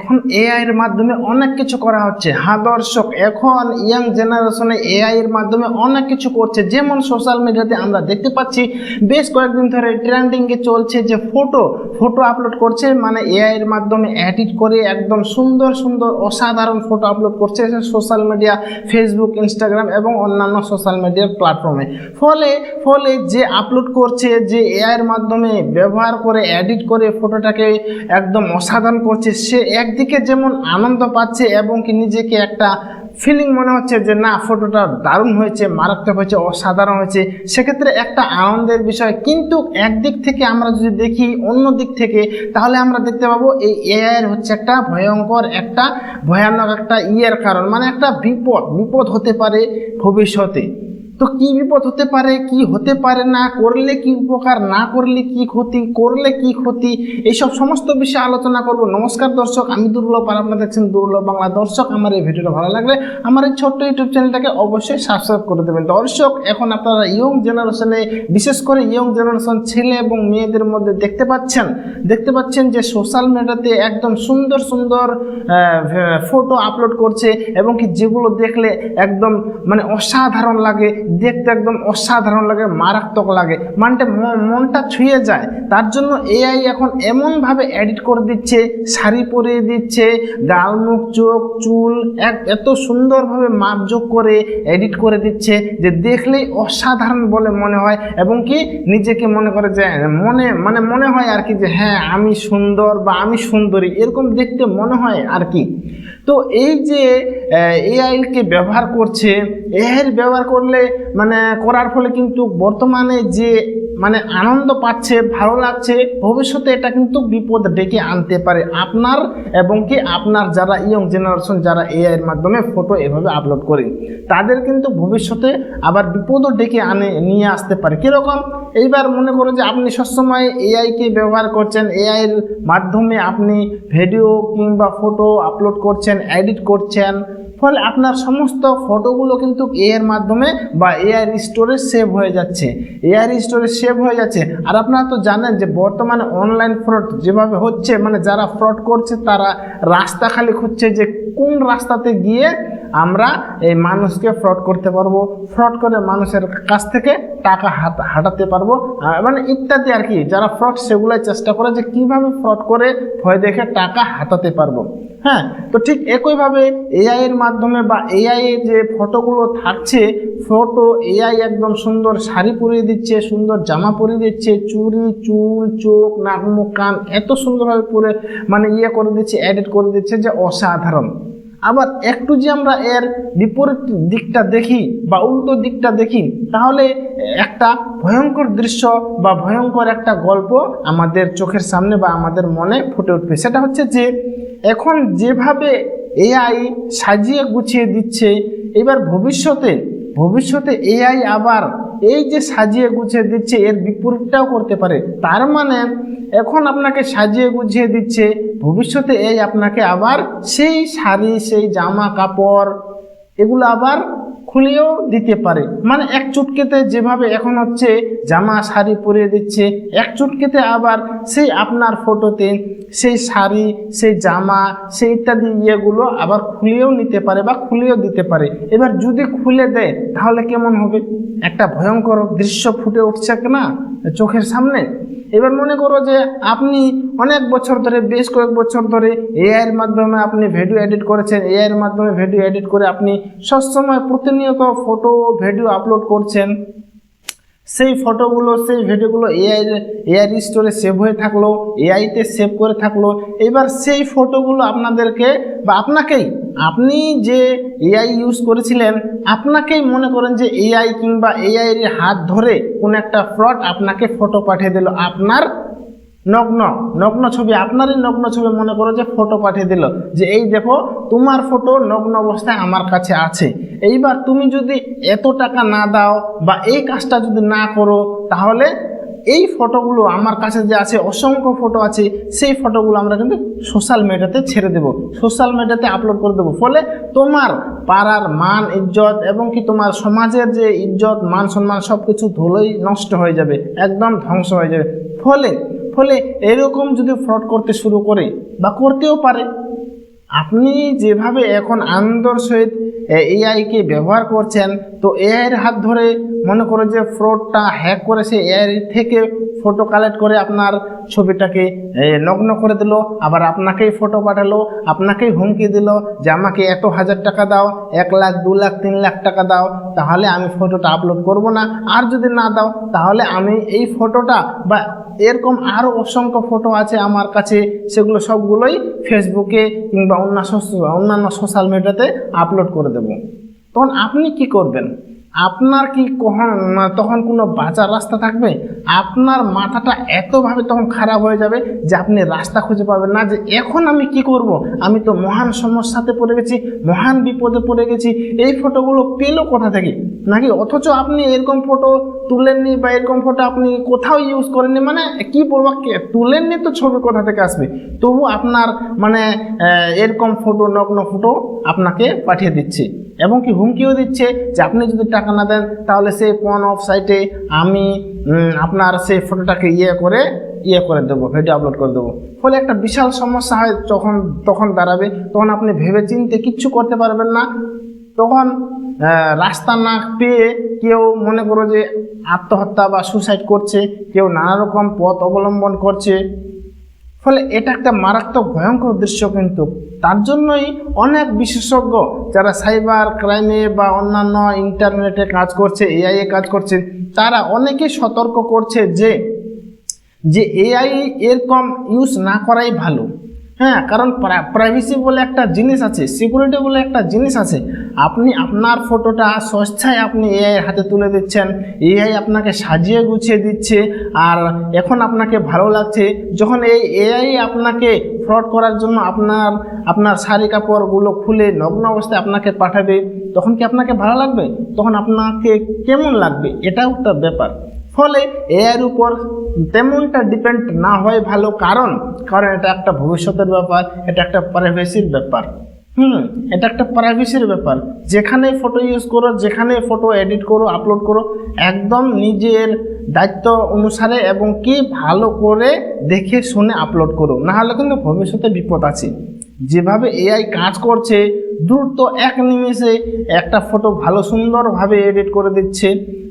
এখন এআই এর মাধ্যমে অনেক কিছু করা হচ্ছে। হ্যাঁ দর্শক এখন ইয়াং জেনারেশনে এআই এর মাধ্যমে অনেক কিছু করছে। যেমন সোশ্যাল মিডিয়াতে আমরা দেখতে পাচ্ছি, বেশ কয়েকদিন ধরে ট্রেন্ডিংয়ে চলছে যে ফটো ফটো আপলোড করছে মানে এআই এর মাধ্যমে এডিট করে একদম সুন্দর সুন্দর অসাধারণ ফটো আপলোড করছে সোশ্যাল মিডিয়া ফেসবুক ইনস্টাগ্রাম এবং অন্যান্য সোশ্যাল মিডিয়ার প্ল্যাটফর্মে ফলে ফলে যে আপলোড করছে, যে এআই এর মাধ্যমে ব্যবহার করে এডিট করে ফটোটাকে একদম অসাধারণ করছে, সে একদিকে যেমন আনন্দ পাচ্ছে এবং কি নিজেকে একটা ফিলিং মনে হচ্ছে যে, না ফটোটা দারুণ হয়েছে, মারাত্মক হয়েছে, অসাধারণ হয়েছে। সেক্ষেত্রে একটা আনন্দের বিষয়। কিন্তু একদিক থেকে আমরা যদি দেখি অন্য দিক থেকে, তাহলে আমরা দেখতে পাবো এই এআইয়ের হচ্ছে একটা ভয়ঙ্কর, একটা ভয়ানক একটা ইয়ের কারণ। মানে একটা বিপদ বিপদ হতে পারে ভবিষ্যতে। তো কি বিপদ হতে পারে, কি হতে পারে না, করলে কি উপকার, না করলে কি ক্ষতি, করলে কি ক্ষতি, এইসব সমস্ত বিষয়ে আলোচনা করব। নমস্কার দর্শক, আমি দুর্লভ আর আপনারা দেখছেন দুর্লভ বাংলা। দর্শক, আমার এই ভিডিওটা ভালো লাগলে আমার এই ছোট্ট ইউটিউব চ্যানেলটাকে অবশ্যই সাবস্ক্রাইব করে দেবেন। দর্শক, এখন আপনারা ইয়ং জেনারেশনে বিশেষ করে ইয়ং জেনারেশন ছেলে এবং মেয়েদের মধ্যে দেখতে পাচ্ছেন দেখতে পাচ্ছেন যে সোশ্যাল মিডিয়াতে একদম সুন্দর সুন্দর ফটো আপলোড করছে এবং কি যেগুলো দেখলে একদম মানে অসাধারণ লাগে। দেখতে একদম অসাধারণ লাগে, মারাত্মক লাগে। মানটা মনটা ছুঁয়ে যায়। তার জন্য এআই এখন এমনভাবে এডিট করে দিচ্ছে, শাড়ি পরিয়ে দিচ্ছে, গাল, মুখ, চোখ, চুল, এক, এত সুন্দরভাবে মাপযোগ করে এডিট করে দিচ্ছে যে দেখলেই অসাধারণ বলে মনে হয় এবং কি নিজেকে মনে করে যে মনে মানে মনে হয় আর কি যে হ্যাঁ আমি সুন্দর বা আমি সুন্দরী, এরকম দেখতে মনে হয় আর কি। তো এই যে এআইকে ব্যবহার করছে এআইয়ের ব্যবহার করলে মানে করার ফলে কিন্তু বর্তমানে যে মানে আনন্দ পাচ্ছে, ভালো লাগছে, ভবিষ্যতে এটা কিন্তু বিপদ ডেকে আনতে পারে আপনার এবং কি আপনার যারা ইয়ং জেনারেশন যারা এআইয়ের মাধ্যমে ফটো এভাবে আপলোড করে, তাদের কিন্তু ভবিষ্যতে আবার বিপদও ডেকে আনে, নিয়ে আসতে পারে। কীরকম? এইবার মনে করো যে আপনি সবসময় এআইকে ব্যবহার করছেন এআইয়ের মাধ্যমে আপনি ভিডিও কিংবা ফটো আপলোড করছেন এডিট করছেন ফলে আপনার সমস্ত ফটোগুলো কিন্তু এর মাধ্যমে বা এআই স্টোরেজ সেভ হয়ে যাচ্ছে। এআই স্টোরেজ সেভ হয়ে যাচ্ছে। আর আপনারা তো জানেন যে বর্তমানে অনলাইন ফ্রড যেভাবে হচ্ছে মানে যারা ফ্রড করছে তারা রাস্তা খালি খুঁজছে যে কোন রাস্তাতে গিয়ে আমরা এই মানুষকে ফ্রড করতে পারব। ফ্রড করে মানুষের কাছ থেকে টাকা হাত হাঁটাতে পারব। মানে ইত্যাদি আর কি। যারা ফ্রড সেগুলোই চেষ্টা করে যে কীভাবে ফ্রড করে ভয় দেখে টাকা হাতাতে পারব। হ্যাঁ তো ঠিক একইভাবে এআই এর মাধ্যমে বা এআই এর যে ফটোগুলো থাকছে, ফটো এআই একদম সুন্দর শাড়ি পরিয়ে দিচ্ছে, সুন্দর জামা পরিয়ে দিচ্ছে চুরি চুল, চোখ, নাক, মুখ, কান এত সুন্দরভাবে পরে মানে ইয়ে করে দিচ্ছে এডিট করে দিচ্ছে যে অসাধারণ। আবার একটু যে আমরা এর বিপরীত দিকটা দেখি বা উল্টো দিকটা দেখি, তাহলে একটা ভয়ঙ্কর দৃশ্য বা ভয়ঙ্কর একটা গল্প আমাদের চোখের সামনে বা আমাদের মনে ফুটে উঠবে। সেটা হচ্ছে যে, এখন যেভাবে এআই সাজিয়ে গুছিয়ে দিচ্ছে, এবার ভবিষ্যতে ভবিষ্যতে এআই আবার এই যে সাজিয়ে গুছিয়ে দিচ্ছে, এর বিপরীতটাও করতে পারে। তার মানে এখন আপনাকে সাজিয়ে গুছিয়ে দিচ্ছে, ভবিষ্যতে এই আপনাকে আবার সেই শাড়ি, সেই জামা কাপড়, এগুলো আবার খুলেও দিতে পারে। মানে এক চুটকেতে যেভাবে এখন হচ্ছে জামা, শাড়ি পরিয়ে দিচ্ছে, এক চুটকেতে আবার সেই আপনার ফটোতে সেই শাড়ি, সেই জামা, সেই ইত্যাদি ইয়েগুলো আবার খুলেও নিতে পারে বা খুলেও দিতে পারে। এবার যদি খুলে দেয়, তাহলে কেমন হবে? একটা ভয়ঙ্কর দৃশ্য ফুটে উঠছে না? চোখের সামনে? এবার মনে করো যে আপনি অনেক বছর ধরে, বেশ কয়েক বছর ধরে এআইয়ের মাধ্যমে আপনি ভিডিও এডিট করেছেন। এআইয়ের মাধ্যমে ভিডিও এডিট করে আপনি সবসময় প্রতিনিয়ত ফটো ভিডিও আপলোড করছেন। সেই ফটোগুলো সেই ভিডিওগুলো এআই এআই স্টোরে সেভ হয়ে থাকল এআইতে সেভ করে থাকল। এবার সেই ফটোগুলো আপনাদেরকে বা আপনাকেই, আপনি যে এআই ইউজ করেছিলেন, আপনাকেই মনে করেন যে এআই কিংবা এআইয়ের হাত ধরে কোনো একটা ফ্রড আপনাকে ফটো পাঠিয়ে দিল। আপনার নগ্ন নগ্ন ছবি, আপনারই নগ্ন ছবি মনে করো যে ফটো পাঠিয়ে দিল, যে এই দেখো, তোমার ফটো নগ্ন অবস্থায় আমার কাছে আছে। এইবার তুমি যদি এত টাকা না দাও বা এই কাজটা যদি না করো, তাহলে এই ফটোগুলো আমার কাছে যে আছে, অসংখ্য ফটো আছে, সেই ফটোগুলো আমরা কিন্তু সোশ্যাল মিডিয়াতে ছেড়ে দেব। সোশ্যাল মিডিয়াতে আপলোড করে দেবো। ফলে তোমার পাড়ার মান, ইজ্জত এবং কি তোমার সমাজের যে ইজ্জত, মান, সম্মান সব কিছু ধুলোই নষ্ট হয়ে যাবে, একদম ধ্বংস হয়ে যাবে। ফলে ফলে এরকম যদি ফ্রড করতে শুরু করে বা করতেও পারে, আপনি যেভাবে এখন আনন্দর সহিত এআইকে ব্যবহার করছেন, তো এআইয়ের হাত ধরে মনে করে যে ফ্রডটা হ্যাক করে সে এআই থেকে ফটো কালেক্ট করে আপনার ছবিটাকে নগ্ন করে দিল, আবার আপনাকেই ফটো পাঠালো, আপনাকেই হুমকি দিল যে আমাকে এত হাজার টাকা দাও, এক লাখ, দু লাখ, তিন লাখ টাকা দাও, তাহলে আমি ফটোটা আপলোড করব না। আর যদি না দাও, তাহলে আমি এই ফটোটা বা এরকম আরও অসংখ্য ফটো আছে আমার কাছে, সেগুলো সবগুলোই ফেসবুকে কিংবা অন্য অন্যান্য সোশ্যাল মিডিয়াতে আপলোড করে দেব। তখন আপনি কি করবেন? আপনার কি কখন তখন কোনো বাঁচার রাস্তা থাকবে? আপনার মাথাটা এতভাবে তখন খারাপ হয়ে যাবে যে আপনি রাস্তা খুঁজে পাবেন না যে এখন আমি কি করব? আমি তো মহান সমস্যাতে পড়ে গেছি, মহান বিপদে পড়ে গেছি। এই ফটোগুলো পেল কোথা থেকে? নাকি? অথচ আপনি এরকম ফটো তুলেননি বা এরকম ফটো আপনি কোথাও ইউজ করেননি মানে কি বলব তুলেননি তো ছবি কোথা থেকে আসবে? তবু আপনার মানে এরকম ফটো নগ্ন ফটো আপনাকে পাঠিয়ে দিচ্ছে। এবং কি হুমকিও দিচ্ছে যে আপনি যদি টাকা না দেন, তাহলে সেই পন অফ সাইটে আমি আপনার সেই ফটোটাকে ইয়ে করে ইয়ে করে দেবো ভিডিও আপলোড করে দেবো। ফলে একটা বিশাল সমস্যা হয় যখন, তখন দাঁড়াবে। তখন আপনি ভেবে চিনতে কিচ্ছু করতে পারবেন না। তখন রাস্তা না পেয়ে কেউ মনে করো যে আত্মহত্যা বা সুসাইড করছে, কেউ নানা রকম পথ অবলম্বন করছে, ফলে এটা একটা মারাত্মক ভয়ঙ্কর দৃশ্য কিন্তু। তার জন্যই অনেক বিশেষজ্ঞ যারা সাইবার ক্রাইমে বা অন্যান্য ইন্টারনেটে কাজ করছে এআই এ কাজ করছে, তারা অনেকেই সতর্ক করছে যে যে এআই এরকম ইউজ না করাই ভালো। হ্যাঁ কারণ প্রাইভেসি বলে একটা জিনিস আছে সিকিউরিটি বলে একটা জিনিস আছে। আপনি আপনার ফটোটা স্বেচ্ছায় আপনি এআই হাতে তুলে দিচ্ছেন এআই আপনাকে সাজিয়ে গুছিয়ে দিচ্ছে, আর এখন আপনাকে ভালো লাগছে, যখন এই এআই আপনাকে ফ্রড করার জন্য আপনার আপনার শাড়ি কাপড়গুলো খুলে নগ্ন অবস্থায় আপনাকে পাঠাবে, তখন কি আপনাকে ভালো লাগবে? তখন আপনাকে কেমন লাগবে? এটাও একটা ব্যাপার। ফলে এর উপর তেমনটা ডিপেন্ড না হয় ভালো কারণ। কারণ এটা একটা ভবিষ্যতের ব্যাপার, এটা একটা প্রাইভেসির ব্যাপার। হুম, এটা একটা প্রাইভেসির ব্যাপার। যেখানে ফটো ইউজ করো, যেখানে ফটো এডিট করো আপলোড করো, একদম নিজের দায়িত্ব অনুসারে এবং কি ভালো করে দেখে শুনে আপলোড করো। না হলে কিন্তু ভবিষ্যতে বিপদ আছে। যেভাবে এআই কাজ করছে, দ্রুত এক নিমেষে একটা ফটো ভালো সুন্দরভাবে এডিট করে দিচ্ছে।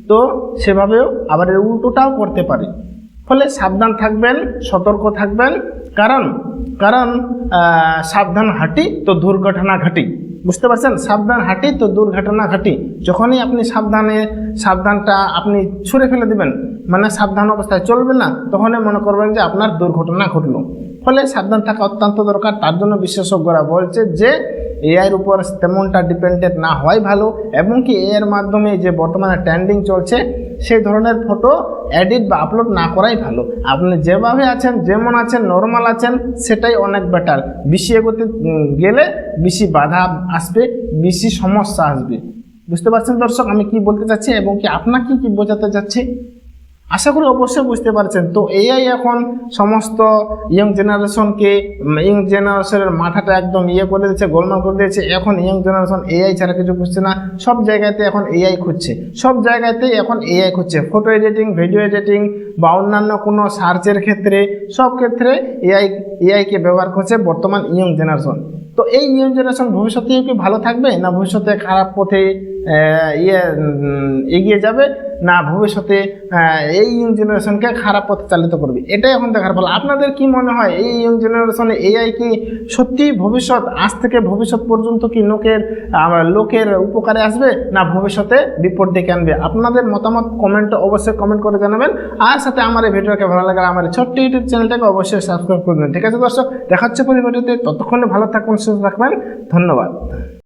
তো সেভাবেও আবার এর উল্টোটাও করতে পারে। ফলে সাবধান থাকবেন, সতর্ক থাকবেন। কারণ কারণ সাবধান হাঁটি তো দুর্ঘটনা ঘাটি। বুঝতে পারছেন? সাবধান হাঁটি তো দুর্ঘটনা ঘাটি। যখনই আপনি সাবধানে, সাবধানটা আপনি ছুঁড়ে ফেলে দিবেন মানে সাবধান অবস্থায় চলবে না, তখনই মনে করবেন যে আপনার দুর্ঘটনা ঘটলো। ফলে সাবধান থাকা অত্যন্ত দরকার। তার জন্য বিশেষজ্ঞরা বলছে যে এআইয়ের উপর তেমনটা ডিপেন্ডেন্ট না হয় ভালো এবং কি এর মাধ্যমে যে বর্তমানে ট্রেন্ডিং চলছে, সেই ধরনের ফটো এডিট বা আপলোড না করাই ভালো। আপনি যেভাবে আছেন, যেমন আছেন নর্মাল আছেন, সেটাই অনেক বেটার বেশি এগোতে গেলে বেশি বাধা আসবে, বেশি সমস্যা আসবে। বুঝতে পারছেন দর্শক আমি কি বলতে চাচ্ছি এবং কি আপনাকে কি বোঝাতে চাচ্ছি? আশা করি অবশ্যই বুঝতে পারছেন। তো এআই এখন সমস্ত ইয়ং জেনারেশনকে ইয়ং জেনারেশনের মাথাটা একদম ইয়ে করে দিয়েছে, গোলমাল করে দিয়েছে। এখন ইয়ং জেনারেশন এআই ছাড়া কিছু বুঝছে না। সব জায়গাতে এখন এআই খুঁজছে। সব জায়গাতেই এখন এআই খুঁজছে। ফটো এডিটিং ভিডিও এডিটিং বা অন্যান্য কোনো সার্চের ক্ষেত্রে সব ক্ষেত্রে এআই এআইকে ব্যবহার করছে বর্তমান ইয়ং জেনারেশন তো এই ইয়ং জেনারেশন ভবিষ্যতেও কি ভালো থাকবে না ভবিষ্যতে খারাপ পথে ইয়ে এগিয়ে যাবে? না ভবিষ্যতে এই ইয়ং জেনারেশনকে খারাপ পথে চালিত করবে। এটাই এখন দেখার ফল। আপনাদের কি মনে হয়, এই ইয়ং জেনারেশনে এআই কি সত্যি ভবিষ্যৎ, আজ থেকে ভবিষ্যৎ পর্যন্ত কি লোকের লোকের উপকারে আসবে, না ভবিষ্যতে বিপদ ডেকে আনবে? আপনাদের মতামত কমেন্টে অবশ্যই কমেন্ট করে জানাবেন। আর সাথে আমার এই ভিডিওকে ভালো লাগে আমার ছোট্ট ইউটিউব চ্যানেলটাকে অবশ্যই সাবস্ক্রাইব করবেন ঠিক আছে দর্শক দেখা হচ্ছে পরিবারটিতে ততক্ষণে ভালো থাকবেন সুস্থ থাকবেন। ধন্যবাদ।